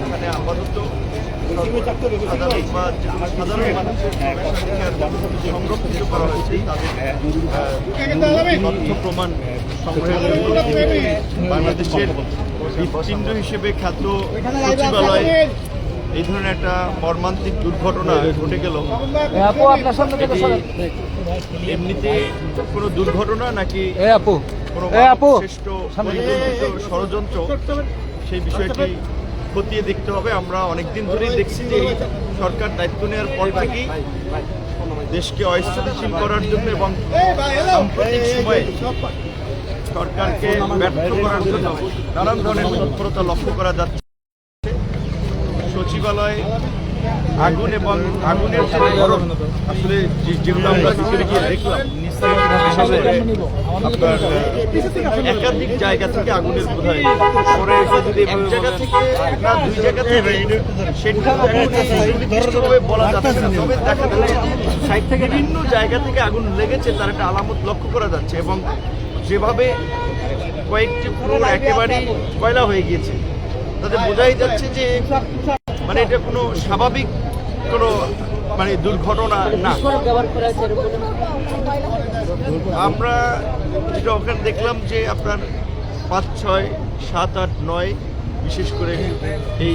এখানে আপাতত সাধারণ বা সাধারণ মানুষের প্রবেশাধিকার সংরক্ষিত করা হয়েছে তাদের তথ্য প্রমাণ সংগ্রহের বাংলাদেশের হৃৎপিণ্ড হিসেবে খ্যাত সচিবালয় এই ধরনের একটা মর্মান্তিক দুর্ঘটনা ঘটে গেল। এমনিতে কোনো দুর্ঘটনা নাকি কোনো শ্রেষ্ঠ ষড়যন্ত্র সেই বিষয়টি খতিয়ে দেখতে হবে। আমরা অনেকদিন ধরেই দেখছি যে সরকার দায়িত্ব নেওয়ার পর থেকেই দেশকে অস্থিতিশীল করার জন্য এবং সাম্প্রতিক সময়ে সরকারকে ব্যর্থ করার জন্য নানান ধরনের তৎপরতা লক্ষ্য করা যাচ্ছে। সচিবালয় আগুন এবং আগুনের যে ধরন আসলে যে- যেগুলো আমরা ভিতরে গিয়ে দেখলাম আপনার একাধিক জায়গা থেকে আগুনের বোধ হয় পরে যদি এক জায়গা থেকে না দুই জায়গা থেকে সেটা নির্দিষ্টভাবে বলা যাচ্ছে না। তবে দেখা যাচ্ছে সাইড থেকে বিভিন্ন জায়গা থেকে আগুন লেগেছে তার একটা আলামত লক্ষ্য করা যাচ্ছে এবং যেভাবে কয়েকটি ফ্লোর একেবারেই কয়লা হয়ে গিয়েছে তাতে বোঝাই যাচ্ছে যে মানে এটা কোনো স্বাভাবিক কোনো মানে দুর্ঘটনা না। আমরা যেটা ওখানে দেখলাম যে আপনার পাঁচ, ছয়, সাত, আট, নয়, বিশেষ করে এই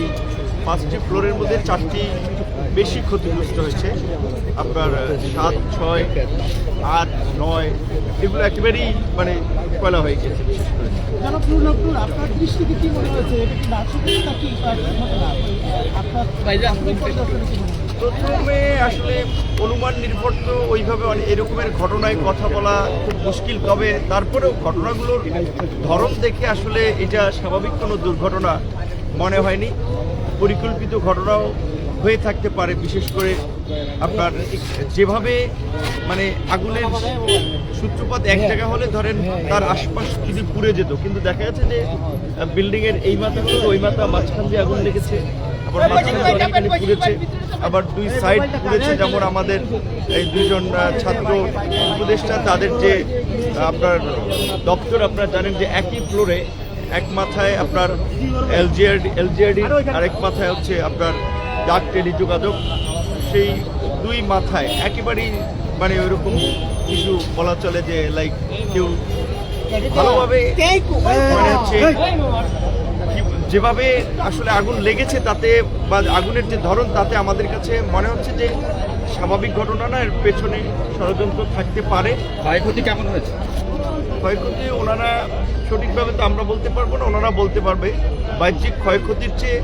পাঁচটি ফ্লোরের মধ্যে চারটি বেশি ক্ষতিগ্রস্ত হয়েছে। আপনার সাত, ছয়, আট, নয়, এগুলো একেবারেই মানে কয়লা হয়ে গেছে বিশেষ করে? প্রথমে আসলে অনুমান নির্ভর তো ওইভাবে এরকমের ঘটনায় কথা বলা খুব মুশকিল। তবে তারপরেও ঘটনাগুলোর ধরন দেখে আসলে এটা স্বাভাবিক কোনো দুর্ঘটনা মনে হয়নি। পরিকল্পিত ঘটনাও হয়ে থাকতে পারে বিশেষ করে আপনার যেভাবে মানে আগুনের সূত্রপাত এক জায়গা হলে ধরেন তার আশপাশ যদি পুড়ে যেত। কিন্তু দেখা যাচ্ছে যে বিল্ডিং এর এই মাথা থেকে ওই মাথা মাঝখান দিয়ে আগুন লেগেছে। আবার মাঝখানে অনেকখানি পুড়েছে। আবার দুই সাইড পুড়েছে যেমন আমাদের এই দুইজন আহ, ছাত্র উপদেষ্টা তাদের যে আপনার দপ্তর আপনারা জানেন যে একই ফ্লোরে এক মাথায় আপনার এলজিআরডি এলজিআরডি আরেক মাথায় হচ্ছে আপনার ডাক টেলি যোগাযোগ সেই দুই মাথায় একেবারেই মানে ওইরকম কিছু বলা চলে যে লাইক কেউ ভালোভাবে মানে হচ্ছে যেভাবে আসলে আগুন লেগেছে তাতে বা আগুনের যে ধরন তাতে আমাদের কাছে মনে হচ্ছে যে স্বাভাবিক ঘটনা না এর পেছনে ষড়যন্ত্র থাকতে পারে। ক্ষয়ক্ষতি কেমন হয়েছে? ক্ষয়ক্ষতি ওনারা সঠিকভাবে তো আমরা বলতে পারব না ওনারা বলতে পারবে। বাহ্যিক ক্ষয়ক্ষতির চেয়ে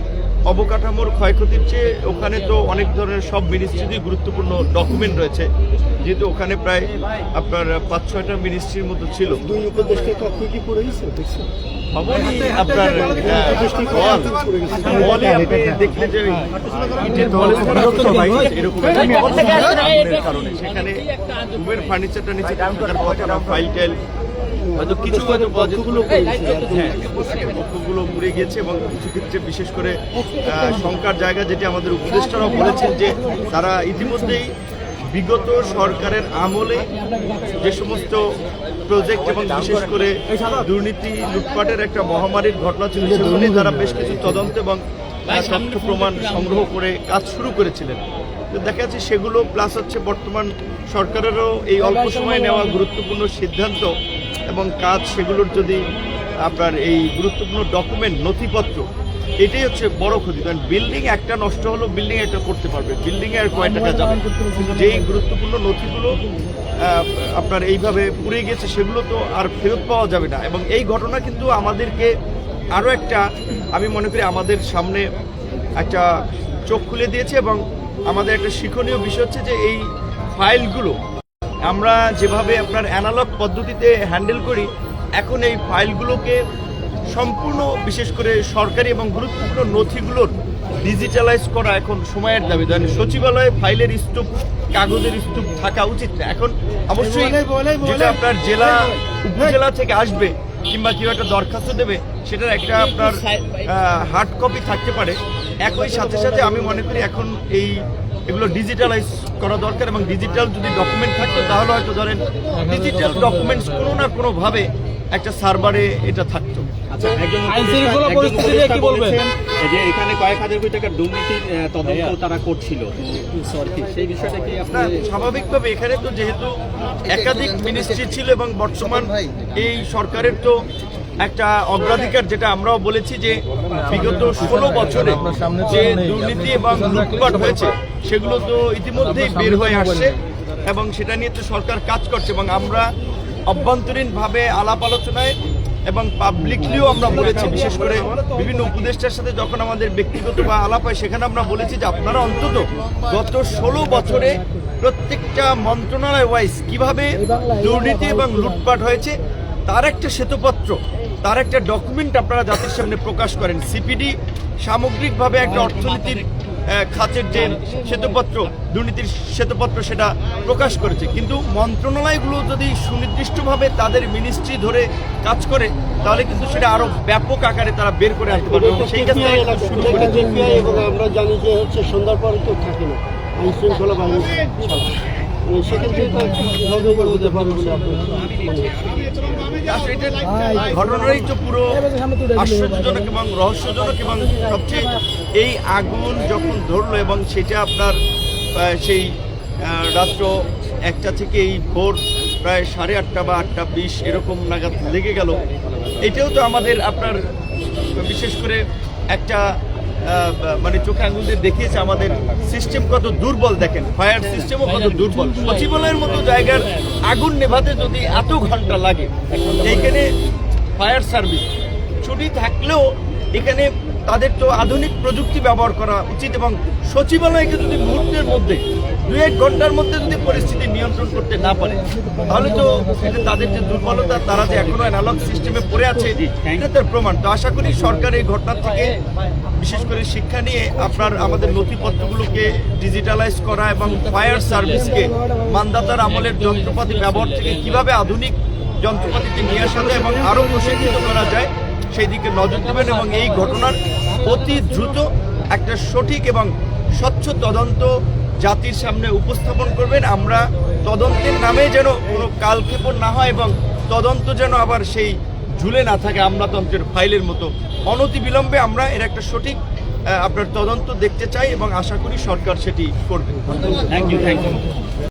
অবকাঠামোর ক্ষয়ক্ষতির চেয়ে ওখানে তো অনেক ধরনের সব মিনিস্ট্রিরই গুরুত্বপূর্ণ ডকুমেন্ট রয়েছে। যেহেতু ওখানে প্রায় আপনার পাঁচ ছয়টা মিনিস্ট্রির মতো ছিল। দুই উপদেষ্টা কক্ষ কি পড়ে গেছে? ভবনই আপনার ওয়াল ওয়ালে আপনি দেখলে যে এরকম কারণে। সেখানে রুমের ফার্নিচারটা নিচে ফাইল টাইল হয়তো কিছু হয়তো কতগুলো হ্যাঁ। কক্ষগুলো পুড়ে গিয়েছে এবং কিছু ক্ষেত্রে বিশেষ করে আহ, শঙ্কার জায়গা যেটি আমাদের উপদেষ্টারাও বলেছেন যে তারা ইতিমধ্যেই বিগত সরকারের আমলে যে সমস্ত প্রজেক্ট এবং বিশেষ করে দুর্নীতি লুটপাটের একটা মহামারীর ঘটনা ছিল সেগুলো তারা বেশ কিছু তদন্ত এবং তথ্য প্রমাণ সংগ্রহ করে কাজ শুরু করেছিলেন। তো দেখা যাচ্ছে সেগুলো প্লাস হচ্ছে বর্তমান সরকারেরও এই অল্প সময়ে নেওয়া গুরুত্বপূর্ণ সিদ্ধান্ত এবং কাজ সেগুলোর যদি আপনার এই গুরুত্বপূর্ণ ডকুমেন্ট নথিপত্র, এটাই হচ্ছে বড় ক্ষতি। কারণ বিল্ডিং একটা নষ্ট হলো বিল্ডিং একটা করতে পারবে। বিল্ডিং এর কয় টাকা যাবে যেই গুরুত্বপূর্ণ নথিগুলো আপনার এইভাবে পুড়ে গেছে, সেগুলো তো আর ফেরত পাওয়া যাবে না। এবং এই ঘটনা কিন্তু আমাদেরকে আরও একটা, আমি মনে করি আমাদের সামনে একটা চোখ খুলে দিয়েছে এবং আমাদের একটা শিক্ষণীয় বিষয় হচ্ছে যে এই ফাইলগুলো আমরা যেভাবে আপনার অ্যানালগ পদ্ধতিতে হ্যান্ডেল করি এখন এই ফাইলগুলোকে সম্পূর্ণ বিশেষ করে সরকারি এবং গুরুত্বপূর্ণ নথিগুলোর ডিজিটালাইজ করা এখন সময়ের দাবি। ধরেন সচিবালয়ে ফাইলের স্তূপ কাগজের স্তূপ থাকা উচিত না। এখন অবশ্যই যেটা আপনার জেলা উপজেলা থেকে আসবে কিংবা কেউ একটা দরখাস্ত দেবে সেটার একটা আপনার হার্ড কপি থাকতে পারে। একই সাথে সাথে আমি মনে করি এখন এই এগুলো ডিজিটালাইজ করা দরকার এবং ডিজিটাল যদি ডকুমেন্ট থাকতো তাহলে হয়তো ধরেন ডিজিটাল ডকুমেন্টস কোনো না কোনোভাবে একটা সার্ভারে এটা থাকতো। আচ্ছা একজন আইন শৃঙ্খলা একজন পরিস্থিতি নিয়ে কি উপদেষ্টা বলবেন? বলেছেন যে এখানে কয়েক হাজার কোটি টাকার দুর্নীতির তদন্ত তারা করছিল। সেই বিষয়টা কি না স্বাভাবিকভাবে এখানে তো যেহেতু একাধিক মিনিস্ট্রি ছিল এবং বর্তমান এই সরকারের তো একটা অগ্রাধিকার যেটা আমরাও বলেছি যে বিগত ষোলো বছরে যে দুর্নীতি এবং লুটপাট হয়েছে, সেগুলো তো ইতিমধ্যেই বের হয়ে আসছে এবং সেটা নিয়ে তো সরকার কাজ করছে এবং আমরা অভ্যন্তরীণভাবে আলাপ আলোচনায় এবং পাবলিকলিও আমরা বলেছি, বিশেষ করে বিভিন্ন উপদেষ্টার সাথে যখন আমাদের ব্যক্তিগত বা আলাপ হয়, সেখানে আমরা বলেছি যে আপনারা অন্তত গত ষোলো বছরে প্রত্যেকটা মন্ত্রণালয় ওয়াইজ কীভাবে দুর্নীতি এবং লুটপাট হয়েছে, তার একটা শ্বেতপত্র তার একটা ডকুমেন্ট আপনারা জাতির সামনে প্রকাশ করেন। সিপিডি সামগ্রিকভাবে একটা অর্থনীতির খাতের যে শ্বেতপত্র দুর্নীতির শ্বেতপত্র সেটা প্রকাশ করেছে। কিন্তু মন্ত্রণালয়গুলো যদি সুনির্দিষ্টভাবে তাদের মিনিস্ট্রি ধরে কাজ করে তাহলে কিন্তু সেটা আরও ব্যাপক আকারে তারা বের করে আনতে পারবে। সেই ক্ষেত্রে আমরা জানি যে হচ্ছে সন্ধ্যার পরে কেউ থাকে না। আইন শৃঙ্খলা বাহিনী এটা ঘটনাটাই তো পুরো আশ্চর্যজনক এবং রহস্যজনক এবং সবচেয়ে এই আগুন যখন ধরলো এবং সেটা আপনার সেই রাত্র একটা থেকে এই ভোর প্রায় সাড়ে আটটা বা আটটা বিশ এরকম নাগাদ লেগে গেল। এটাও তো আমাদের আপনার, বিশেষ করে একটা মানে চোখে আঙুল দিয়ে দেখিয়েছে আমাদের সিস্টেম কত দুর্বল দেখেন। ফায়ার সিস্টেমও কত দুর্বল। সচিবালয়ের মতো জায়গার আগুন নেভাতে যদি এত ঘণ্টা লাগে এইখানে ফায়ার সার্ভিস ছুটি থাকলেও এখানে তাদের তো আধুনিক প্রযুক্তি ব্যবহার করা উচিত এবং সচিবালয়কে যদি মুহূর্তের মধ্যে দু এক ঘণ্টার মধ্যে যদি পরিস্থিতি নিয়ন্ত্রণ করতে না পারে তাহলে তো এটা তাদের যে দুর্বলতা তারা যে এখনও অ্যানালগ সিস্টেমে পড়ে আছে এটা তার প্রমাণ। তো আশা করি সরকার এই ঘটনা থেকে বিশেষ করে শিক্ষা নিয়ে আপনার আমাদের নথিপত্রগুলোকে ডিজিটালাইজ করা এবং ফায়ার সার্ভিসকে মানদাতার আমলের যন্ত্রপাতি ব্যবহার থেকে কীভাবে আধুনিক যন্ত্রপাতিতে নিয়ে আসা যায় এবং আরও প্রশিক্ষিত করা যায়, সেই দিকে নজর দেবেন এবং এই ঘটনার অতি দ্রুত একটা সঠিক এবং স্বচ্ছ তদন্ত জাতির সামনে উপস্থাপন করবেন। আমরা তদন্তের নামে যেন কোনো কালক্ষেপণ না হয় এবং তদন্ত যেন আবার সেই ঝুলে না থাকে আমলাতন্ত্রের ফাইলের মতো। অনতি বিলম্বে আমরা এর একটা সঠিক আপনার তদন্ত দেখতে চাই এবং আশা করি সরকার সেটি করবে। Thank you thank you